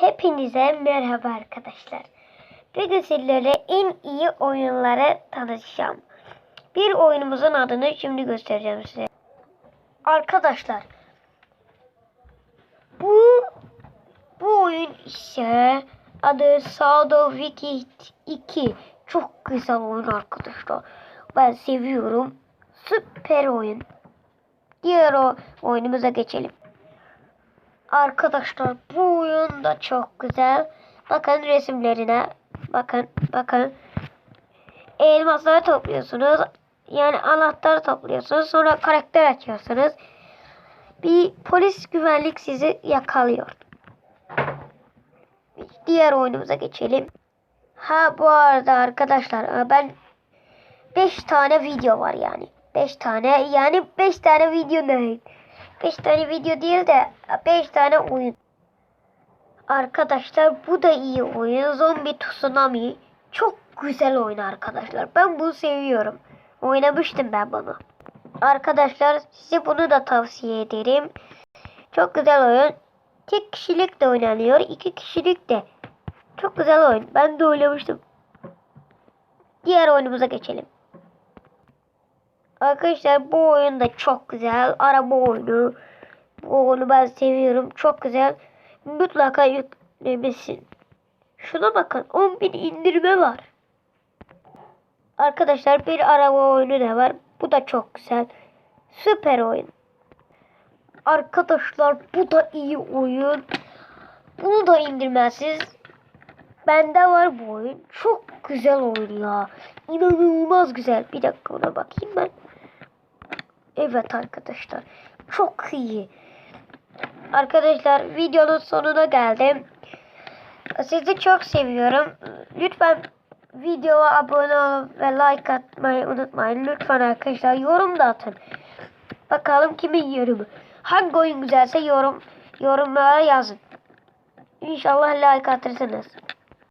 Hepinize merhaba arkadaşlar. Bugün sizlere en iyi oyunları tanıtacağım. Bir oyunumuzun adını şimdi göstereceğim size. Arkadaşlar bu bu oyun ise adı Shadow Wicked 2. Çok güzel oyun arkadaşlar. Ben seviyorum. Süper oyun. Diğer o oyunumuza geçelim. Arkadaşlar bu oyun da çok güzel. Bakın resimlerine. Bakın bakın. Elmasları topluyorsunuz. Yani anahtar topluyorsunuz. Sonra karakter açıyorsunuz. Bir polis güvenlik sizi yakalıyor. Diğer oyunumuza geçelim. Ha bu arada arkadaşlar ben 5 tane video var yani. 5 tane yani 5 tane video değil. 5 tane video değil de 5 tane oyun. Arkadaşlar bu da iyi oyun. Zombie Tsunami. Çok güzel oyun arkadaşlar. Ben bunu seviyorum. Oynamıştım ben bunu. Arkadaşlar size bunu da tavsiye ederim. Çok güzel oyun. Tek kişilik de oynanıyor. iki kişilik de. Çok güzel oyun. Ben de oynamıştım. Diğer oyunumuza geçelim. Arkadaşlar bu oyun da çok güzel. Araba oyunu. Bu oyunu ben seviyorum. Çok güzel. Mutlaka yüklemesin. Şuna bakın. 10.000 indirme var. Arkadaşlar bir araba oyunu da var. Bu da çok güzel. Süper oyun. Arkadaşlar bu da iyi oyun. Bunu da indirmezsiniz. Bende var bu oyun. Çok güzel oyun ya. İnanılmaz güzel. Bir dakika ona bakayım ben. Evet arkadaşlar. Çok iyi. Arkadaşlar videonun sonuna geldim. Sizi çok seviyorum. Lütfen videoya abone olun ve like atmayı unutmayın. Lütfen arkadaşlar yorum da atın. Bakalım kimin yorumu. Hangi oyun güzelse yorum yorumlara yazın. İnşallah like atırsınız.